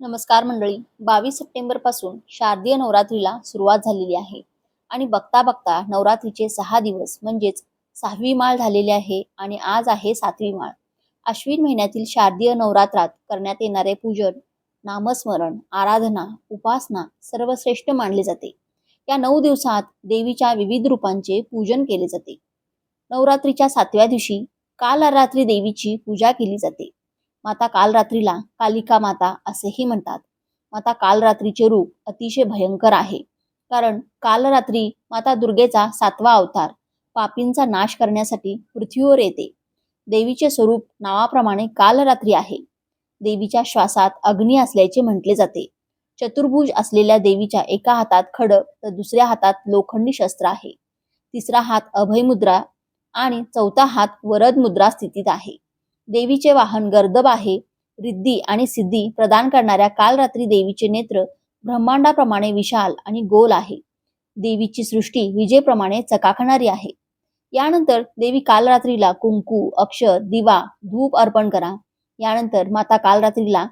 नमस्कार मंडळी. बावीस सप्टेंबरपासून शारदीय नवरात्रीला सुरुवात झालेली आहे आणि बघता बघता नवरात्रीचे सहा दिवस म्हणजेच सहावी माळ झालेली आहे आणि आज आहे सातवी माळ. अश्विन महिन्यातील शारदीय नवरात्रात करण्यात येणारे पूजन नामस्मरण आराधना उपासना सर्वश्रेष्ठ मानले जाते. या नऊ दिवसात देवीच्या विविध रूपांचे पूजन केले जाते. नवरात्रीच्या सातव्या दिवशी काल रात्री देवीची पूजा केली जाते. माता कालरात्रीला कालिका माता असेही म्हणतात. माता कालरात्रीचे रूप अतिशय भयंकर आहे. कारण कालरात्री माता दुर्गेचा सातवा अवतार पापींचा नाश करण्यासाठी पृथ्वीवर येते. देवीचे स्वरूप नावाप्रमाणे कालरात्री आहे. देवीच्या श्वासात अग्नी असल्याचे म्हटले जाते. चतुर्भुज असलेल्या देवीच्या एका हातात खडक तर दुसऱ्या हातात लोखंडी शस्त्र आहे. तिसरा हात अभयमुद्रा आणि चौथा हात वरद मुद्रा स्थितीत आहे. देवीचे वाहन गर्दब आहे. रिद्धी आणि सिद्धी प्रदान करणाऱ्या कालरात्री देवीचे नेत्र ब्रह्मांडाप्रमाणे विशाल आणि गोल आहे. देवीची सृष्टी विजेप्रमाणे चकाकणारी आहे. यानंतर देवी कालरात्रीला कुंकू अक्षर दिवा धूप अर्पण करा. यानंतर माता कालरात्रीला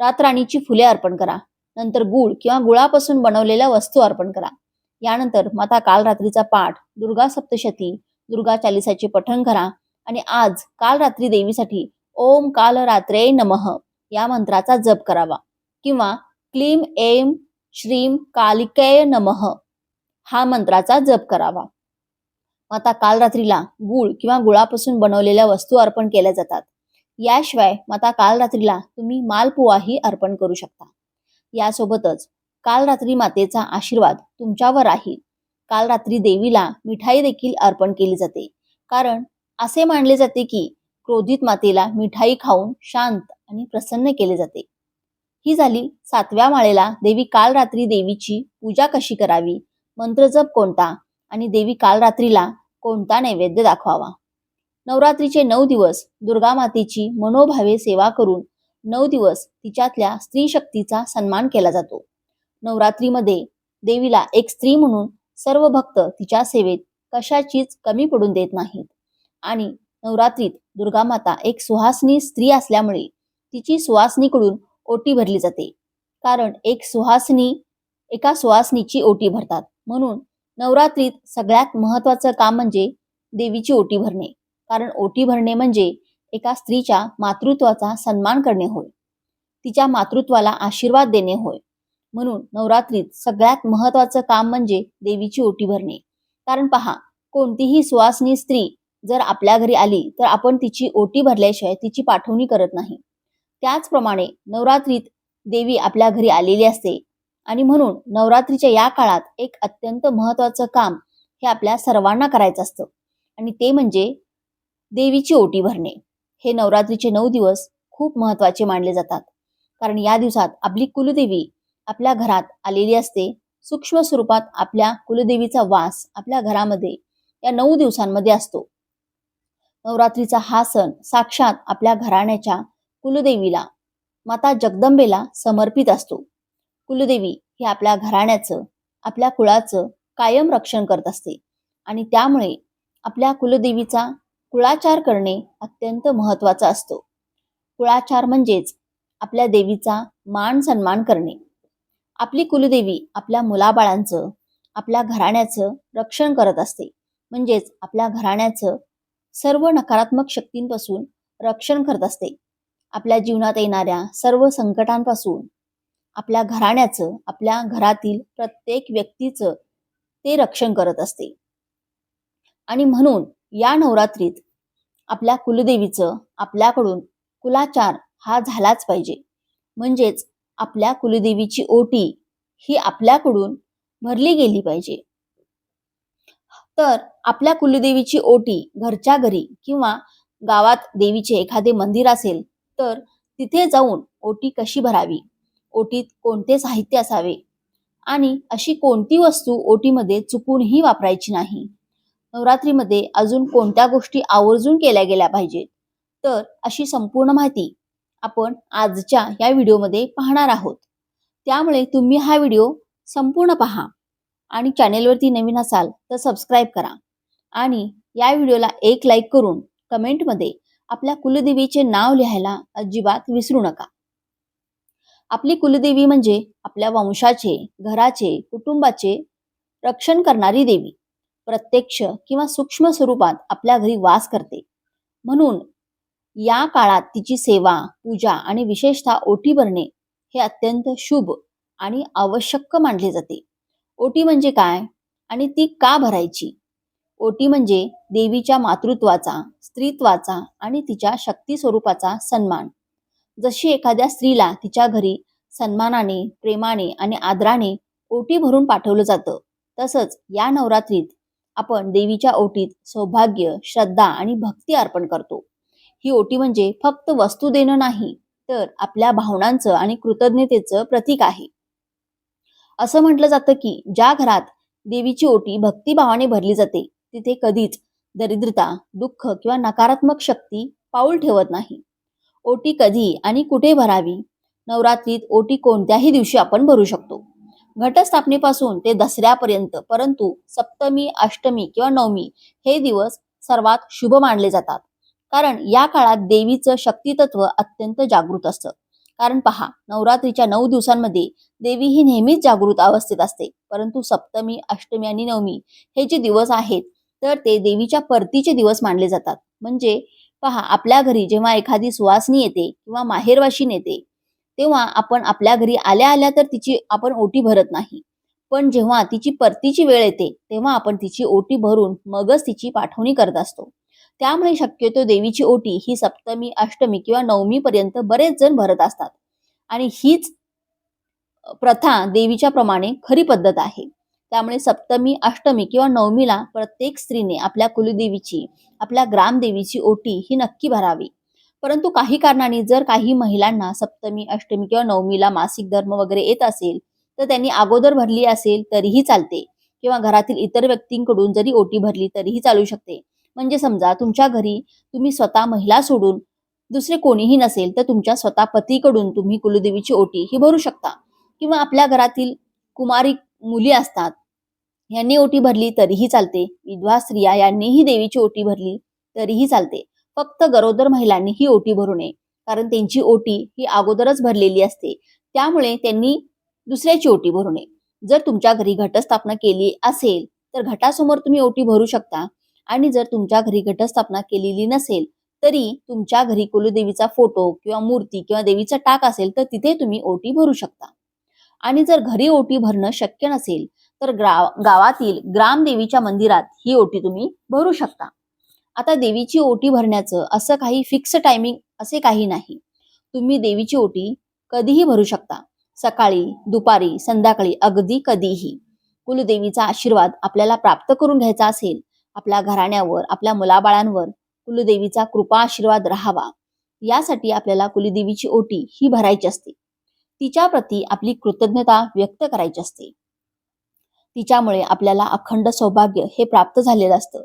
रातराणीची फुले अर्पण करा. नंतर गुळ किंवा गुळापासून बनवलेल्या वस्तू अर्पण करा. यानंतर माता कालरात्रीचा पाठ दुर्गा सप्तशती दुर्गा चालिसाचे पठण करा. आणि आज काल रात्री देवीसाठी ओम काल रात्रे नमः या मंत्राचा जप करावा. किंवा क्लीम एम श्रीम कालिकेय नमः हा मंत्राचा जप करावा. माता काल रात्रीला गुळ किंवा गुळापासून बनवलेल्या वस्तू अर्पण केल्या जातात. याशिवाय माता काल रात्रीला तुम्ही मालपुआही अर्पण करू शकता. यासोबतच काल रात्री मातेचा आशीर्वाद तुमच्यावर राहील. काल रात्री देवीला मिठाई देखील अर्पण केली जाते. कारण असे मानले जाते की क्रोधित मातेला मिठाई खाऊन शांत आणि प्रसन्न केले जाते. ही झाली सातव्या माळेला देवी काल रात्री देवीची पूजा कशी करावी मंत्रजप कोणता आणि देवी काल रात्रीला कोणता नैवेद्य दाखवावा? नवरात्रीचे नऊ दिवस दुर्गा मातेची मनोभावे सेवा करून नऊ दिवस तिच्यातल्या स्त्री शक्तीचा सन्मान केला जातो. नवरात्रीमध्ये देवीला एक स्त्री म्हणून सर्व भक्त तिच्या सेवेत कशाचीच कमी पडून देत नाहीत. आणि नवरात्रीत दुर्गा माता एक सुहासनी स्त्री असल्यामुळे तिची सुहासनीकडून ओटी भरली जाते. कारण एक सुहासनी एका सुहासनीची ओटी भरतात. म्हणून नवरात्रीत सगळ्यात महत्वाचं काम म्हणजे देवीची ओटी भरणे. कारण ओटी भरणे म्हणजे एका स्त्रीच्या मातृत्वाचा सन्मान करणे होय. तिच्या मातृत्वाला आशीर्वाद देणे होय. म्हणून नवरात्रीत सगळ्यात महत्वाचं काम म्हणजे देवीची ओटी भरणे. कारण पहा कोणतीही सुवासनी स्त्री जर आपल्या घरी आली तर आपण तिची ओटी भरल्याशिवाय तिची पाठवणी करत नाही. त्याचप्रमाणे नवरात्रीत देवी आपल्या घरी आलेली असते आणि म्हणून नवरात्रीच्या या काळात एक अत्यंत महत्वाचं काम हे आपल्या सर्वांना करायचं असतं आणि ते म्हणजे देवीची ओटी भरणे. हे नवरात्रीचे नऊ दिवस खूप महत्त्वाचे मानले जातात. कारण या दिवसात आपली कुलदेवी आपल्या घरात आलेली असते. सूक्ष्म स्वरूपात आपल्या कुलदेवीचा वास आपल्या घरामध्ये या नऊ दिवसांमध्ये असतो. नवरात्रीचा हा सण साक्षात आपल्या घराण्याच्या कुलदेवीला माता जगदंबेला समर्पित असतो. कुलदेवी हे आपल्या घराण्याचं आपल्या कुळाचं कायम रक्षण करत असते आणि त्यामुळे आपल्या कुलदेवीचा कुळाचार करणे अत्यंत महत्त्वाचा असतो. कुळाचार म्हणजेच आपल्या देवीचा मान सन्मान करणे. आपली कुलदेवी आपल्या मुलाबाळांचं आपल्या घराण्याचं रक्षण करत असते. म्हणजेच आपल्या घराण्याचं सर्व नकारात्मक शक्तींपासून रक्षण करत असते. आपल्या जीवनात येणाऱ्या सर्व संकटांपासून आपल्या घराण्याचं आपल्या घरातील प्रत्येक व्यक्तीचं ते रक्षण करत असते. आणि म्हणून या नवरात्रीत आपल्या कुलदेवीचं आपल्याकडून कुलाचार हा झालाच पाहिजे. म्हणजेच आपल्या कुलदेवीची ओटी ही आपल्याकडून भरली गेली पाहिजे. तर आपल्या कुलदेवीची ओटी घरच्या घरी किंवा गावात देवीचे एखादे मंदिर असेल तर तिथे जाऊन ओटी कशी भरावी? ओटीत कोणते साहित्य असावे? आणि अशी कोणती वस्तू ओटीमध्ये चुकूनही वापरायची नाही? नवरात्रीमध्ये अजून कोणत्या गोष्टी आवर्जून केल्या गेल्या पाहिजेत? तर अशी संपूर्ण माहिती आपण आजच्या या व्हिडिओमध्ये पाहणार आहोत. त्यामुळे तुम्ही हा व्हिडिओ संपूर्ण पहा. आणि चॅनेलवरती नवीन असाल तर सबस्क्राईब करा. आणि या व्हिडिओला एक लाईक करून कमेंटमध्ये आपल्या कुलदेवीचे नाव लिहायला अजिबात विसरू नका. आपली कुलदेवी म्हणजे आपल्या वंशाचे घराचे कुटुंबाचे रक्षण करणारी देवी. प्रत्यक्ष किंवा सूक्ष्म स्वरूपात आपल्या घरी वास करते. म्हणून या काळात तिची सेवा पूजा आणि विशेषतः ओटी भरणे हे अत्यंत शुभ आणि आवश्यक मानले जाते. ओटी म्हणजे काय आणि ती का भरायची? ओटी म्हणजे देवीच्या मातृत्वाचा स्त्रीत्वाचा आणि तिच्या शक्ती स्वरूपाचा सन्मान. जशी एखाद्या स्त्रीला तिच्या घरी सन्मानाने प्रेमाने आणि आदराने ओटी भरून पाठवलं जातं तसंच या नवरात्रीत आपण देवीच्या ओटीत सौभाग्य श्रद्धा आणि भक्ती अर्पण करतो. ही ओटी म्हणजे फक्त वस्तू देणं नाही तर आपल्या भावनांचं आणि कृतज्ञतेचं प्रतीक आहे. असं म्हटलं जातं की ज्या घरात देवीची ओटी भक्तिभावाने भरली जाते तिथे कधीच दरिद्रता दुःख किंवा नकारात्मक शक्ती पाऊल ठेवत नाही. ओटी कधी आणि कुठे भरावी? नवरात्रीत ओटी कोणत्याही दिवशी आपण भरू शकतो. घटस्थापनेपासून ते दसऱ्यापर्यंत परंतु सप्तमी अष्टमी किंवा नवमी हे दिवस सर्वात शुभ मानले जातात. कारण या काळात देवीचं शक्तितत्व अत्यंत जागृत असतं. कारण पहा नवरात्रीच्या नऊ दिवसांमध्ये देवी ही नेहमीच जागृत अवस्थेत असते. परंतु सप्तमी अष्टमी आणि नवमी हे जे दिवस आहेत तर ते देवीच्या परतीचे दिवस मानले जातात. म्हणजे पहा आपल्या घरी जेव्हा एखादी सुवासनी येते किंवा माहेरवाशीन येते तेव्हा आपण आपल्या घरी आल्या आल्या तर तिची आपण ओटी भरत नाही. पण जेव्हा तिची परतीची वेळ येते तेव्हा आपण तिची ओटी भरून मगच तिची पाठवणी करत असतो. त्यामुळे शक्यतो देवीची ओटी ही सप्तमी अष्टमी किंवा नवमी पर्यंत बरेच जण भरत असतात. आणि हीच प्रथा देवीच्या प्रमाणे खरी पद्धत आहे. त्यामुळे सप्तमी अष्टमी किंवा नवमीला प्रत्येक स्त्रीने आपल्या कुलदेवीची आपल्या ग्रामदेवीची ओटी ही नक्की भरावी. परंतु काही कारणाने जर काही महिलांना सप्तमी अष्टमी किंवा नवमीला मासिक धर्म वगैरे येत असेल तर त्यांनी अगोदर भरली असेल तरीही चालते. किंवा घरातील इतर व्यक्तींकडून जरी ओटी भरली तरीही चालू शकते. म्हणजे समजा तुमच्या घरी तुम्ही स्वतः महिला सोडून दुसरे कोणीही नसेल तर तुमच्या स्वतः पतीकडून तुम्ही कुलदेवीची ओटी ही भरू शकता. किंवा आपल्या घरातील कुमारी मुली असतात यांनी ओटी भरली तरीही चालते. विधवा स्त्रिया यांनीही देवीची ओटी भरली तरीही चालते. फक्त गरोदर महिलांनी ही ओटी भरू नये कारण त्यांची ओटी ही अगोदरच भरलेली असते. त्यामुळे त्यांनी दुसऱ्याची ओटी भरू नये. जर तुमच्या घरी घटस्थापना केली असेल तर घटासमोर तुम्ही ओटी भरू शकता. आणि जर तुमच्या घरी घटस्थापना केलेली नसेल तरी तुमच्या घरी कुलदेवीचा फोटो किंवा मूर्ती किंवा देवीचा टाक असेल तर तिथे तुम्ही ओटी भरू शकता. आणि जर घरी ओटी भरणं शक्य नसेल तर गावातील ग्रामदेवीच्या मंदिरात ही ओटी तुम्ही भरू शकता. आता देवीची ओटी भरण्याचं असं काही फिक्स टायमिंग असे काही नाही. तुम्ही देवीची ओटी कधीही भरू शकता. सकाळी दुपारी संध्याकाळी अगदी कधीही. कुलदेवीचा आशीर्वाद आपल्याला प्राप्त करून घ्यायचा असेल आपल्या घराण्यावर आपल्या मुलाबाळांवर कुलदेवीचा कृपा आशीर्वाद राहावा. यासाठी आपल्याला कुलदेवीची ओटी ही भरायची असते. तिच्या प्रती आपली कृतज्ञता व्यक्त करायची असते. तिच्यामुळे आपल्याला अखंड सौभाग्य हे प्राप्त झालेलं असतं.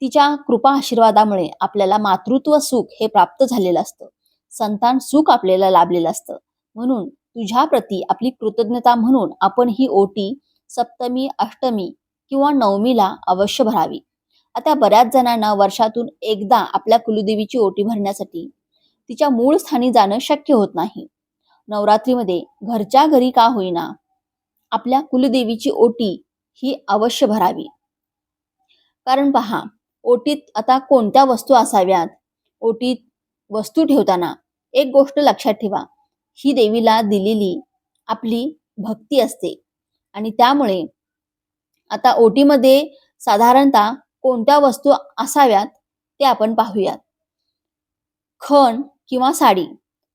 तिच्या कृपा आशीर्वादामुळे आपल्याला मातृत्व सुख हे प्राप्त झालेलं असतं. संतान सुख आपल्याला लाभलेलं असतं. म्हणून तुझ्या प्रती आपली कृतज्ञता म्हणून आपण ही ओटी सप्तमी अष्टमी किंवा नवमीला अवश्य भरावी. आता बऱ्याच जणांना वर्षातून एकदा आपल्या कुलदेवीची ओटी भरण्यासाठी तिच्या मूळ स्थानी जाणं शक्य होत नाही. नवरात्रीमध्ये घरच्या घरी का होईना आपल्या कुलदेवीची ओटी ही अवश्य भरावी. कारण पहा ओटीत आता कोणत्या वस्तू असाव्यात? ओटीत वस्तू ठेवताना एक गोष्ट लक्षात ठेवा ही देवीला दिलेली आपली भक्ती असते आणि त्यामुळे आता ओटीमध्ये साधारणतः कोणत्या वस्तू असाव्यात ते आपण पाहूयात. खण किंवा साडी.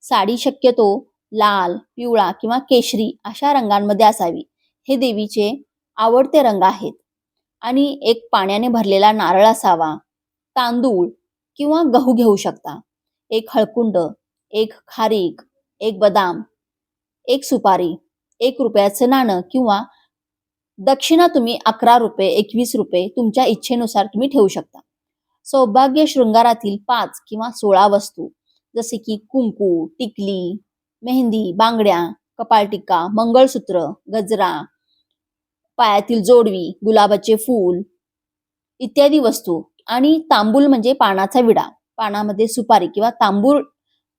साडी शक्यतो लाल पिवळा किंवा केशरी अशा रंगांमध्ये असावी. हे देवीचे आवडते रंग आहेत. आणि एक पाण्याने भरलेला नारळ असावा तांदूळ किंवा गहू घेऊ शकता. एक हळकुंड एक खारीक एक बदाम एक सुपारी एक रुपयाचं नाणं किंवा दक्षिणा तुम्ही अकरा रुपये एकवीस रुपये तुमच्या इच्छेनुसार तुम्ही ठेवू शकता. सौभाग्य शृंगारातील पाच किंवा सोळा वस्तू जसे की कुंकू टिकली मेहंदी बांगड्या कपाळटिक्का मंगळसूत्र गजरा पायातील जोडवी गुलाबाचे फूल इत्यादी वस्तू आणि तांबूल म्हणजे पानाचा विडा. पानामध्ये सुपारी किंवा तांबूळ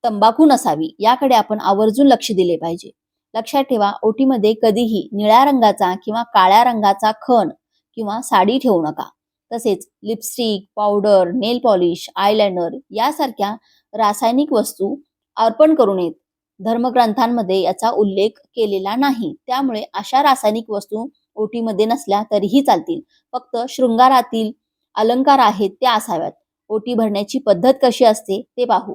तंबाखू नसावी याकडे आपण आवर्जून लक्ष दिले पाहिजे. लक्षात ठेवा ओटीमध्ये कधीही निळ्या रंगाचा किंवा काळ्या रंगाचा खण किंवा साडी ठेवू नका. तसेच lipstick powder nail polish eyeliner यासारख्या रासायनिक वस्तू अर्पण करू नयेत. धर्मग्रंथांमध्ये याचा उल्लेख केलेला नाही. त्यामुळे अशा रासायनिक वस्तू ओटीमध्ये नसल्या तरीही चालतील. फक्त शृंगारातील अलंकार आहेत त्या असाव्यात. ओटी भरण्याची पद्धत कशी असते ते पाहू.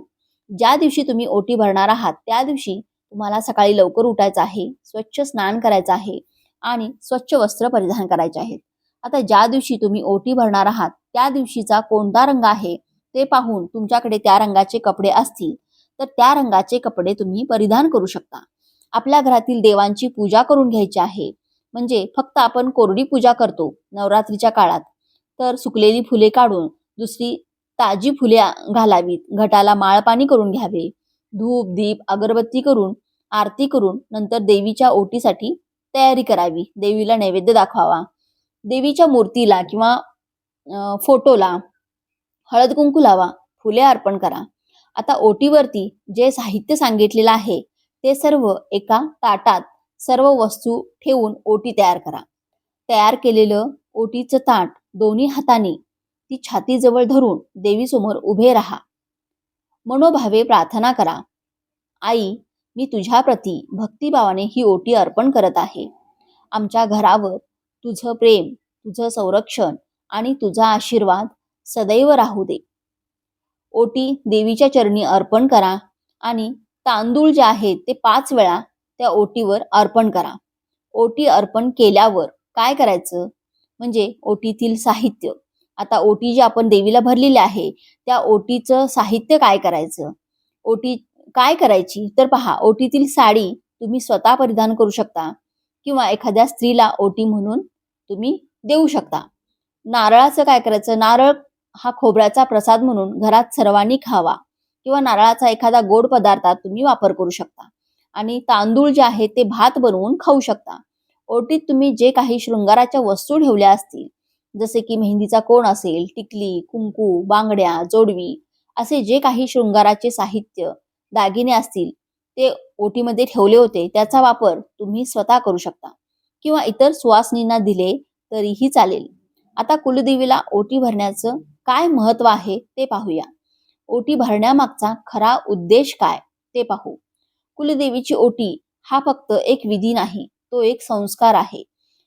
ज्या दिवशी तुम्ही ओटी भरणार आहात त्या दिवशी तुम्हाला सकाळी लवकर उठायचं आहे स्वच्छ स्नान करायचं आहे आणि स्वच्छ वस्त्र परिधान करायचे आहेत. आता ज्या दिवशी तुम्ही ओटी भरणार आहात त्या दिवशीचा कोणता रंग आहे ते पाहून तुमच्याकडे त्या रंगाचे कपडे असतील तर त्या रंगाचे कपडे तुम्ही परिधान करू शकता. आपल्या घरातील देवांची पूजा करून घ्यायची आहे. म्हणजे फक्त आपण कोरडी पूजा करतो नवरात्रीच्या काळात. तर सुकलेली फुले काढून दुसरी ताजी फुले घालावीत घटाला माळपाणी करून घ्यावे. धूप दीप अगरबत्ती करून आरती करून नंतर देवीच्या ओटीसाठी तयारी करावी. देवीला नैवेद्य दाखवावा. देवीच्या मूर्तीला किंवा फोटोला हळद कुंकू लावा फुले अर्पण करा. आता ओटीवरती जे साहित्य सांगितलेलं आहे ते सर्व एका ताटात सर्व वस्तू ठेवून ओटी तयार करा. तयार केलेलं ओटीचं ताट दोन्ही हाताने ती छातीजवळ धरून देवीसमोर उभे राहा. मनोभावे प्रार्थना करा. आई मी तुझ्याप्रती भक्तिभावाने ही ओटी अर्पण करत आहे. आमच्या घरावर तुझं प्रेम तुझं संरक्षण आणि तुझा आशीर्वाद सदैव राहू दे. ओटी देवीच्या चरणी अर्पण करा आणि तांदूळ जे आहेत ते पाच वेळा त्या ओटीवर अर्पण करा. ओटी अर्पण केल्यावर काय करायचं? म्हणजे ओटीतील साहित्य. आता ओटी जी आपण देवीला भरलेली आहे त्या ओटीचं साहित्य काय करायचं? ओटी काय करायची? तर पहा ओटीतील साडी तुम्ही स्वतः परिधान करू शकता किंवा एखाद्या स्त्रीला ओटी म्हणून तुम्ही देऊ शकता. नारळाचं काय करायचं? नारळ हा खोबऱ्याचा प्रसाद म्हणून घरात सर्वांनी खावा किंवा नारळाचा एखादा गोड पदार्थात तुम्ही वापर करू शकता आणि तांदूळ जे आहे ते भात बनवून खाऊ शकता. ओटीत तुम्ही जे काही शृंगाराच्या वस्तू ठेवल्या असतील जसे की मेहंदीचा कोण असेल टिकली कुंकू बांगड्या जोडवी असे जे काही शृंगाराचे साहित्य दागिने असतील ते ओटीमध्ये ठेवले होते त्याचा वापर तुम्ही स्वतः करू शकता. किंवा इतर सुवासनींना दिले तरीही चालेल. आता कुलदेवीला ओटी भरण्याचं काय महत्त्व आहे ते पाहूया. ओटी भरण्यामागचा खरा उद्देश काय ते पाहू. कुलदेवीची ओटी हा फक्त एक विधी नाही तो एक संस्कार आहे.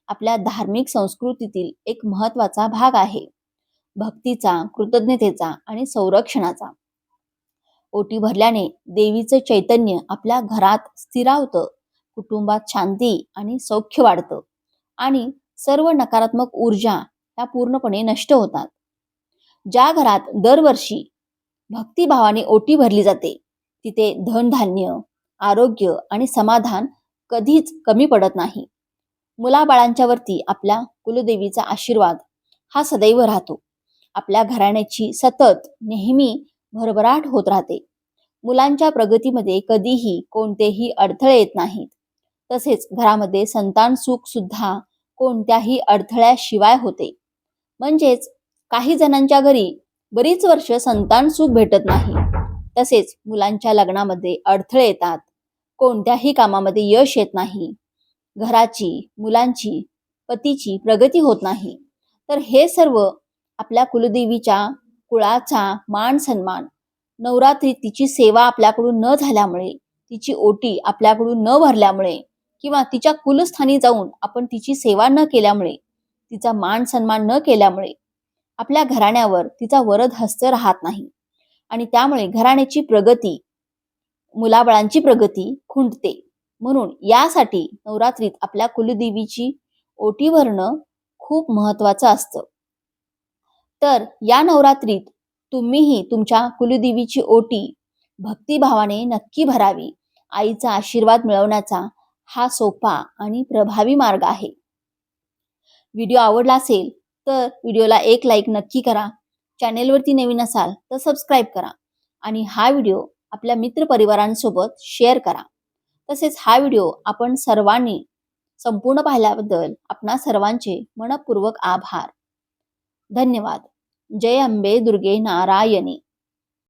आपल्या धार्मिक संस्कृतीतील एक महत्त्वाचा भाग आहे. भक्तीचा कृतज्ञतेचा आणि संरक्षणाचा. ओटी भरल्याने देवीचं चैतन्य आपल्या घरात स्थिरावतं कुटुंबात शांती आणि सौख्य वाढतं आणि सर्व नकारात्मक ऊर्जा त्या पूर्णपणे नष्ट होतात. ज्या घरात दरवर्षी भक्तिभावाने ओटी भरली जाते तिथे धनधान्य आरोग्य आणि समाधान कधीच कमी पडत नाही. मुलाबाळांच्यावरती आपल्या कुलदेवीचा आशीर्वाद हा सदैव राहतो. आपल्या घराण्याची सतत नेहमी भरभराट होत राहते. मुलांच्या प्रगतीमध्ये कधीही कोणतेही अडथळे येत नाहीत. तसेच घरामध्ये संतान सुख सुद्धा कोणत्याही अडथळ्याशिवाय होते. म्हणजेच काही जणांच्या घरी बरीच वर्ष संतान सुख भेटत नाही. तसेच मुलांच्या लग्नामध्ये अडथळे येतात. कोणत्याही कामामध्ये यश येत नाही. घराची मुलांची पतीची प्रगती होत नाही. तर हे सर्व आपल्या कुलदेवीच्या कुळाचा मान सन्मान नवरात्री तिची सेवा आपल्याकडून न झाल्यामुळे तिची ओटी आपल्याकडून न भरल्यामुळे किंवा तिच्या कुलस्थानी जाऊन आपण तिची सेवा न केल्यामुळे तिचा मान सन्मान न केल्यामुळे आपल्या घराण्यावर तिचा वरद हस्त राहत नाही. आणि त्यामुळे घराण्याची प्रगती मुलाबळांची प्रगती खुंटते. म्हणून यासाठी नवरात्रीत आपल्या कुलदेवीची ओटी भरणं खूप महत्वाचं असतं. तर या नवरात्रीत तुम्हीही तुमच्या कुलदेवीची ओटी भक्तिभावाने नक्की भरावी. आईचा आशीर्वाद मिळवण्याचा हा सोपा आणि प्रभावी मार्ग आहे. व्हिडिओ आवडला असेल तर व्हिडिओला एक लाईक नक्की करा. चॅनेलवरती नवीन असाल तर सबस्क्राईब करा आणि हा व्हिडिओ आपल्या मित्रपरिवारांसोबत शेअर करा. तसेच हा व्हिडिओ आपण सर्वांनी संपूर्ण पाहिल्याबद्दल आपणा सर्वांचे मनपूर्वक आभार. धन्यवाद. जय अंबे दुर्गे नारायणी.